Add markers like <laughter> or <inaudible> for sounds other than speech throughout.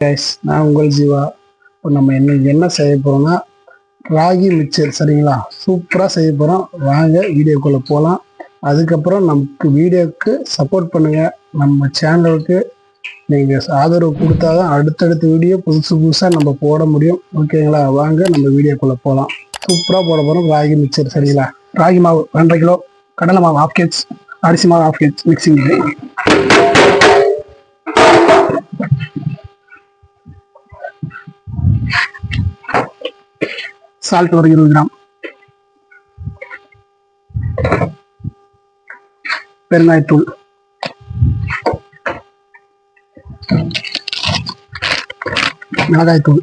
Case நான் உங்கள் ஜீவா. இப்போ நம்ம என்ன என்ன செய்ய போகிறோம்னா ராகி மிக்சர் சரிங்களா? சூப்பராக செய்ய போகிறோம் வாங்க வீடியோக்குள்ளே போகலாம் அதுக்கப்புறம் நமக்கு வீடியோவுக்கு சப்போர்ட் பண்ணுங்கள் நம்ம சேனலுக்கு நீங்கள் ஆதரவு கொடுத்தா தான் அடுத்தடுத்த வீடியோ புதுசு புதுசாக நம்ம போட முடியும். ஓகேங்களா? வாங்க நம்ம வீடியோக்குள்ளே போகலாம் சூப்பராக போட போகிறோம் ராகி மிக்சர் சரிங்களா? ராகி மாவு ரெண்டரை கிலோ கடலை மாவு ஹாஃப் கேஜ் அரிசி மாவு ஹாஃப் கேஜ் மிக்சிங் சால்ட் ஒரு இருபது கிராம். பெருங்காயத்தூள். மிளகாய்த்தூள்.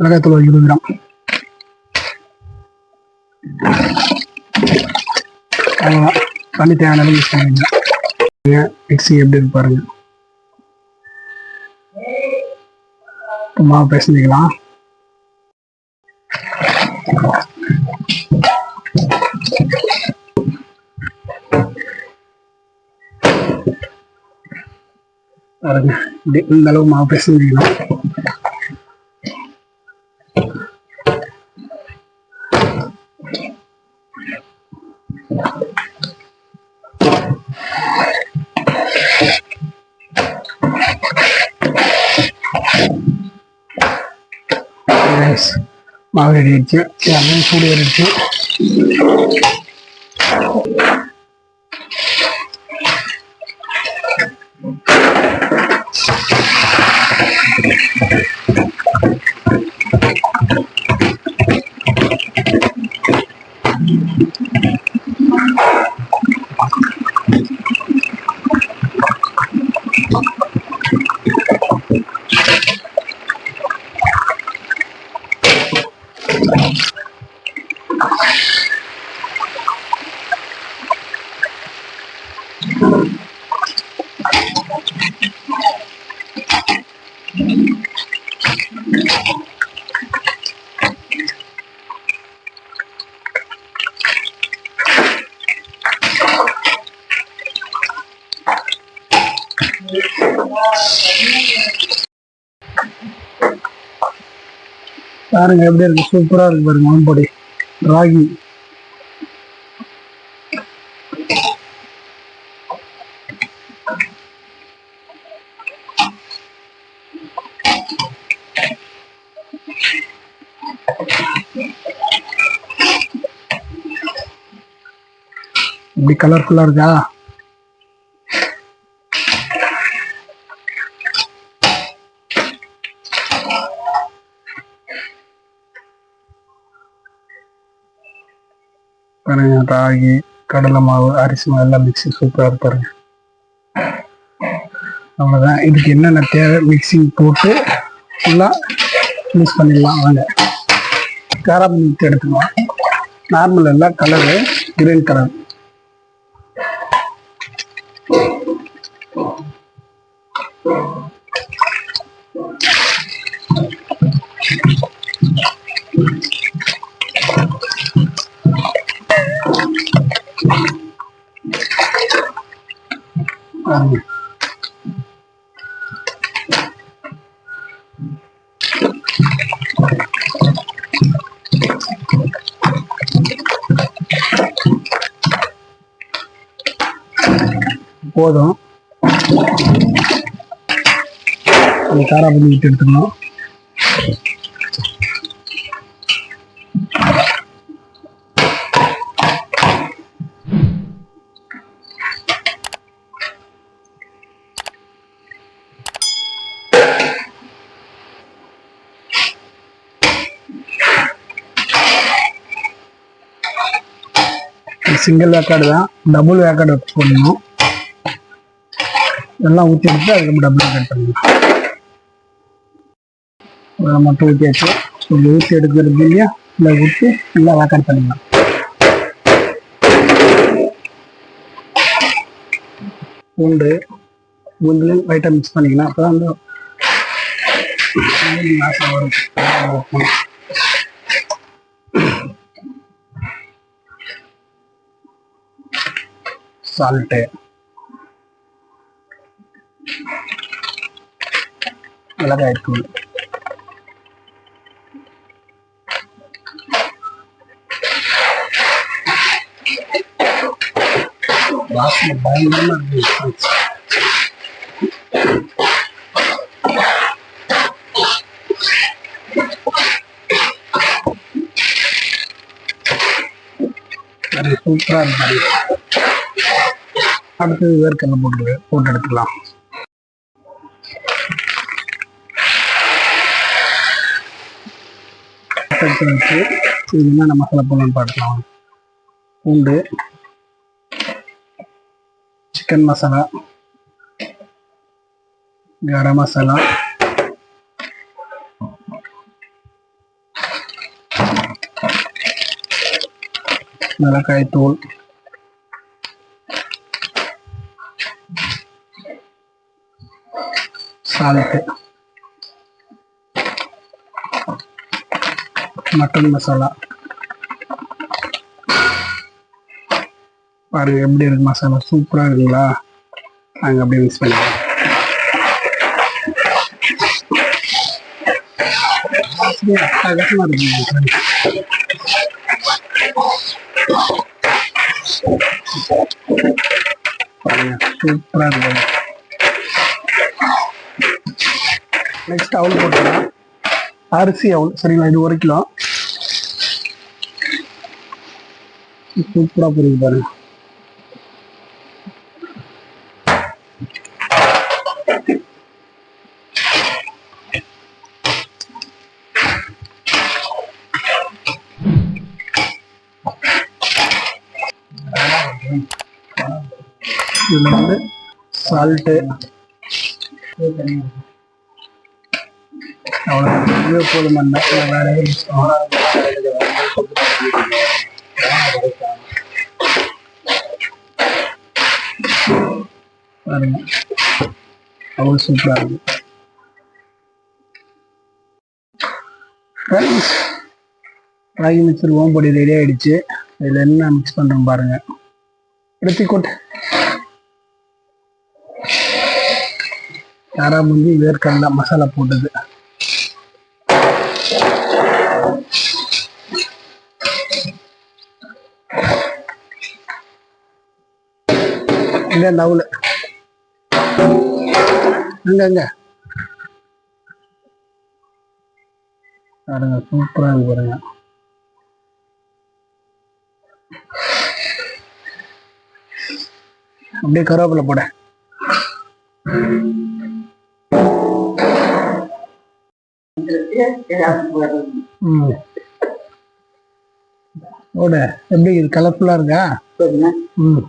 மிளகாய்த்தூள் ஒரு இருபது கிராம். அவ்வளோதான் தண்ணி தேவையான யூஸ் பண்ணுவீங்க மிக்சி எப்படி இருக்கு பாருங்க. மாவு பேசிக்கலாம் பாருங்க இப்படி இந்த அளவு மாவு பேசிக்கலாம் Guys, மாவு ரெடி ஆயிடுச்சு எண்ணெய் சூடு ஏறிடுச்சு Okay. <laughs> பாருங்க எப்படி இருக்கு? சூப்பரா இருக்கு பாருங்க மாம்பொடி ராகி. இப்படி கலர்ஃபுல்லா இருக்கா? பாருங்க ராகி கடலை மாவு அரிசி மாவு எல்லாம் மிக்சி சூப்பராக இருப்பாருங்க அவ்வளோதான் இதுக்கு என்னென்ன தேவை? மிக்சிங் போட்டு ஃபுல்லாக யூஸ் பண்ணிடலாம் வாங்க. காரம் மிக்ஸ் எடுத்துக்கலாம். நார்மல் எல்லாம் கலரு கிரீன் கலர் பாருங்க போதும். அந்த காராபுரி விட்டு எடுத்துக்கணும் சிங்கிள் வேக்காடு தான் டபுள் வேக்காடு போடணும் எல்லாம் ஊற்றி எடுத்து அதுக்கு டபுள் வேக்காடு பண்ணிடலாம் மட்டும் ஊற்றியாச்சு இப்படி ஊற்றி எடுக்கிறது இல்லையா? இல்லை ஊற்றி நல்லா வேக்காடு பண்ணிடலாம் பூண்டு பூண்டுலையும் வைட்டை மிக்ஸ் பண்ணிக்கலாம். அப்போ தான் அந்த வரும் சால்ட்டு மிளகாய் தூள் வாசனை பயங்கரமா இருக்கு அது சூப்பரா இருக்கு அடுத்தது வேர்க்கடலை போட்டு போட்டு எடுத்துக்கலாம். எடுத்து வச்சு இது என்னென்ன மசாலா போடணும்னு பார்க்கலாம். பூண்டு சிக்கன் மசாலா கரம் மசாலா மிளகாய் தூள் சால்ட்டு மட்டன் மசாலா பாருங்க எப்படி இருக்கு மசாலா? சூப்பராக இருக்குங்களா? நாங்கள் அப்படியே மிக்ஸ் பண்ணிக்கலாம். அப்படியே இருக்குங்க பாருங்க சூப்பரா இருக்கு. நெக்ஸ்ட் அவல் போட்டுக்கலாம் அரிசி அவல் சரிங்களா? இது ஒரு கிலோ. சூப்பரா புரியுது பாருங்க. இதில் வந்து சால்ட்டு அவ்வளோ இது போதும் வேற எதுவும் பாருங்க. அவ்வளோ சூப்பராக இருக்கு. Friends, ராகி மிக்சர் ஓம்பொடி ரெடி ஆயிடுச்சு. இதில் என்ன மிக்ஸ் பண்ணுறோம் பாருங்க. எடுத்து யாரா வந்து வேர்க்கடலை மசாலா போட்டது. இந்த நவுல அங்க அங்க. பாருங்க சூப்பரா இருக்கு பாருங்க. அப்படியே கருவேப்பிலை போட. போட. எப்படி இது கலர்ஃபுல்லா இருக்கா? ம்.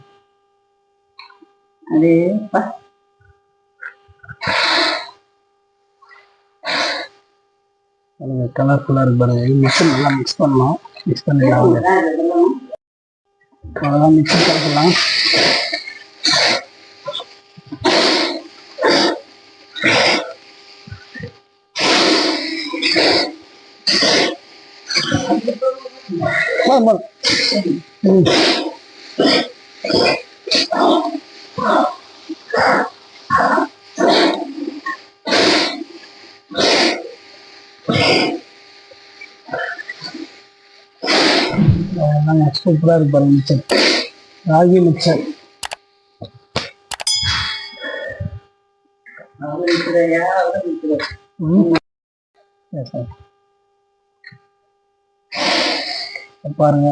பாருங்க கலர்ஃபுல்லா இருக்கு பாருங்க இது மிக்ஸ் நல்லா மிக்ஸ் பண்ணலாம் மிக்ஸ் பண்ணிடலாம் அவ்வளோதான் மிக்ஸ் கலக்கலாம் போதும் போதும் பாருங்க அவ்வளோதாங்க சூப்பராக இருக்கு பாருங்க மிக்சர் ராகி மிக்சர் பாருங்க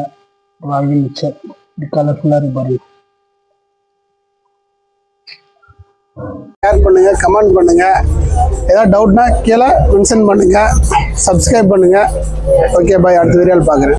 ராகி மிக்சர் கலர்ஃபுல்லா கலர்ஃபுல்லாக இருக்கு பாருங்க. ஷேர் பண்ணுங்க கமெண்ட் பண்ணுங்க. ஏதாவது டவுட்னா கீழே மென்ஷன் பண்ணுங்க. சப்ஸ்கிரைப் பண்ணுங்க. ஓகே பாய் அடுத்த வீடியோவில் பார்க்குறேன்.